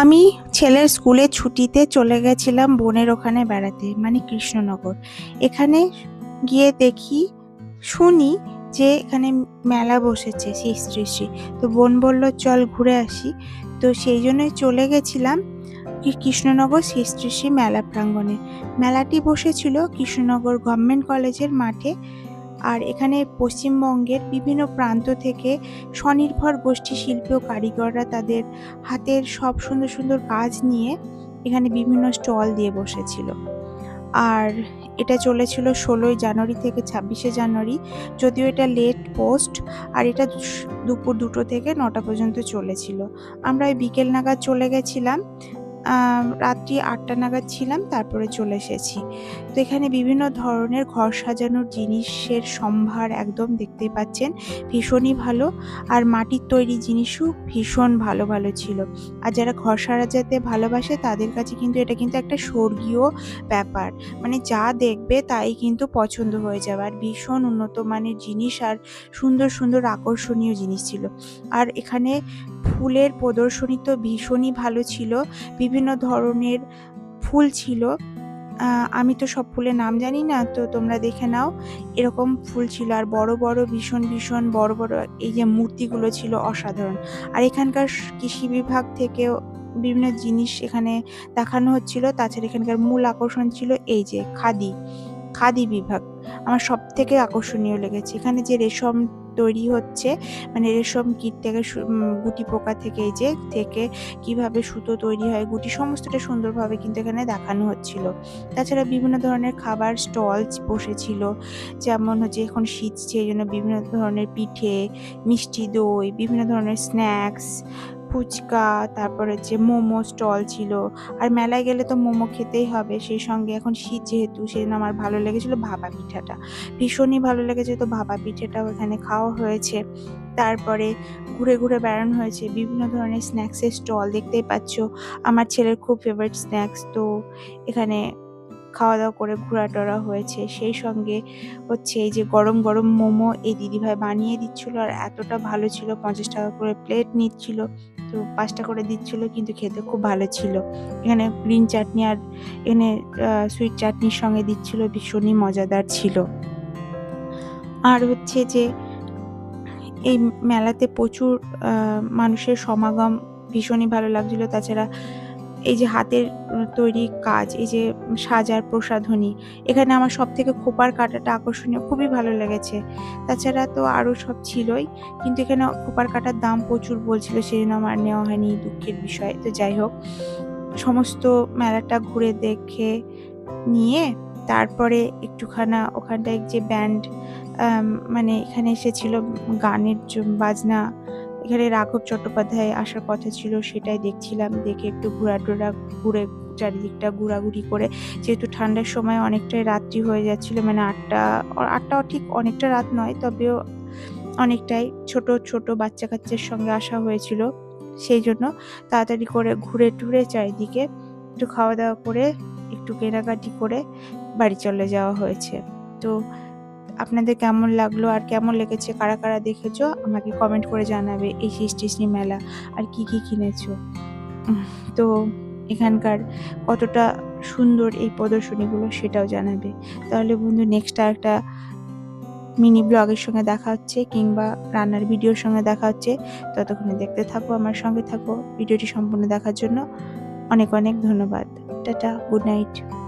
আমি ছেলের স্কুলে ছুটিতে চলে গেছিলাম বোনের ওখানে বেড়াতে মানে কৃষ্ণনগর। এখানে গিয়ে দেখি, শুনি যে এখানে মেলা বসেছে শ্রী শ্রী তো বোন বলল, চল ঘুরে আসি। তো সেই জন্যই চলে গেছিলাম কৃষ্ণনগর শ্রী মেলা প্রাঙ্গণে। মেলাটি বসেছিল কৃষ্ণনগর গভর্নমেন্ট কলেজের মাঠে। আর এখানে পশ্চিমবঙ্গের বিভিন্ন প্রান্ত থেকে স্বনির্ভর গোষ্ঠী শিল্পী কারিগররা তাদের হাতের সব সুন্দর সুন্দর কাজ নিয়ে এখানে বিভিন্ন স্টল দিয়ে বসেছিল। আর এটা চলেছিল ষোলোই জানুয়ারি থেকে ছাব্বিশে জানুয়ারি, যদিও এটা লেট পোস্ট আর এটা দুপুর দুটো থেকে নটা পর্যন্ত চলেছিল। আমরা ওই বিকেল নাগাদ চলে গেছিলাম। রাত্রি আটটা নাগাদ ছিলাম, তারপরে চলে এসেছি। তো এখানে বিভিন্ন ধরনের ঘর সাজানোর জিনিসের সম্ভার একদম দেখতে পাচ্ছেন, ভীষণই ভালো। আর মাটির তৈরি জিনিসও ভীষণ ভালো ভালো ছিল। আর যারা ঘর সাজাতে ভালোবাসে, তাদের কাছে কিন্তু এটা কিন্তু একটা স্বর্গীয় ব্যাপার। মানে যা দেখবে, তাই কিন্তু পছন্দ হয়ে যাবে। আর ভীষণ উন্নত মানের জিনিস আর সুন্দর সুন্দর আকর্ষণীয় জিনিস ছিল। আর এখানে ফুলের প্রদর্শনী তো ভীষণই ভালো ছিল। বিভিন্ন ধরনের ফুল ছিল। আমি তো সব ফুলের নাম জানি না, তো তোমরা দেখে নাও। এরকম ফুল ছিল আর বড় বড়, ভীষণ ভীষণ বড় বড় এই যে মূর্তিগুলো ছিল অসাধারণ। আর এখানকার কৃষি বিভাগ থেকেও বিভিন্ন জিনিস এখানে দেখানো হচ্ছিল। তাছাড়া এখানকার মূল আকর্ষণ ছিল এই যে খাদি। খাদি বিভাগ। আমার সব থেকে আকর্ষণীয় লেগেছে। এখানে যে রেশম তৈরি হচ্ছে মানে রেশম কীট থেকে গুটি পোকা থেকে এই যে, থেকে কীভাবে সুতো তৈরি হয়, গুটি সমস্তটা সুন্দরভাবে কিন্তু এখানে দেখানো হচ্ছিল। তাছাড়া বিভিন্ন ধরনের খাবার স্টল বসেছিল, যেমন হচ্ছে এখন শীত, সেই জন্য বিভিন্ন ধরনের পিঠে, মিষ্টি দই, বিভিন্ন ধরনের স্ন্যাক্স ফুচকা, তারপর হচ্ছে মোমো স্টল ছিল। আর মেলায় গেলে তো মোমো খেতেই হবে। সেই সঙ্গে এখন শীত যেহেতু, সেজন্য আমার ভালো লেগেছিলো ভাপা পিঠাটা। ভীষণই ভালো লেগেছে তো ভাপা পিঠাটাও এখানে খাওয়া হয়েছে। তারপরে ঘুরে ঘুরে বেড়ানো হয়েছে। বিভিন্ন ধরনের স্ন্যাক্সের স্টল দেখতেই পাচ্ছ। আমার ছেলের খুব ফেভারিট স্ন্যাক্স তো এখানে খাওয়া দাওয়া করে ঘোরা ঘোরাটোরা হয়েছে। সেই সঙ্গে হচ্ছে এই যে গরম গরম মোমো এই দিদিভাই বানিয়ে দিচ্ছিল আর এতটা ভালো ছিল, পঞ্চাশ টাকা করে প্লেট নিচ্ছিল, তো পাঁচটা করে দিচ্ছিল কিন্তু খেতে খুব ভালো ছিল। এখানে গ্রিন চাটনি আর এখানে সুইট চাটনির সঙ্গে দিচ্ছিল, ভীষণই মজাদার ছিল। আর হচ্ছে যে এই মেলাতে প্রচুর মানুষের সমাগম ভীষণই ভালো লাগছিল। তাছাড়া এই যে হাতের তৈরি কাজ, এই যে সাজার প্রসাধনী, এখানে আমার সব থেকে খোপার কাটাটা আকর্ষণীয়, খুবই ভালো লেগেছে। তাছাড়া তো আরও সব ছিলই, কিন্তু এখানে খোপার কাটার দাম প্রচুর বলছিল সেই জন্য আমার নেওয়া হয়নি দুঃখের বিষয়। তো যাই হোক, সমস্ত মেলাটা ঘুরে দেখে নিয়ে তারপরে একটুখানা ওখানটায় যে ব্যান্ড মানে এখানে এসেছিল, গানের বাজনা এখানে রাঘব চট্টোপাধ্যায় আসার কথা ছিল, সেটাই দেখছিলাম। দেখে একটু ঘোরাটোরা ঘুরে চারিদিকটা ঘোরাঘুরি করে। যেহেতু ঠান্ডার সময় অনেকটাই রাত্রি হয়ে যাচ্ছিল মানে আটটা, আটটাও ঠিক অনেকটা রাত নয়, তবেও অনেকটাই ছোট ছোট বাচ্চা কাচ্চার সঙ্গে আসা হয়েছিল। সেই জন্য তাড়াতাড়ি করে ঘুরে টুরে চারিদিকে একটু খাওয়া দাওয়া করে, একটু কেনাকাটি করে বাড়ি চলে যাওয়া হয়েছে। তো আপনাদের কেমন লাগল আর কেমন লেগেছে? কারা কারা দেখেছ? আমাকে কমেন্ট করে জানাবে এই সৃষ্টিশ্রী মেলা। আর কি কি কিনেছো? তো এখানকার কতটা সুন্দর এই প্রদর্শনীগুলো সেটাও জানাবে। তাহলে বন্ধু নেক্সট আর একটা মিনি ব্লগের সঙ্গে দেখা হচ্ছে কিংবা রান্নার ভিডিওর সঙ্গে দেখা হচ্ছে। ততক্ষণে দেখতে থাকো, আমার সঙ্গে থাকো। ভিডিওটি সম্পূর্ণ দেখার জন্য অনেক অনেক ধন্যবাদ। Tata good night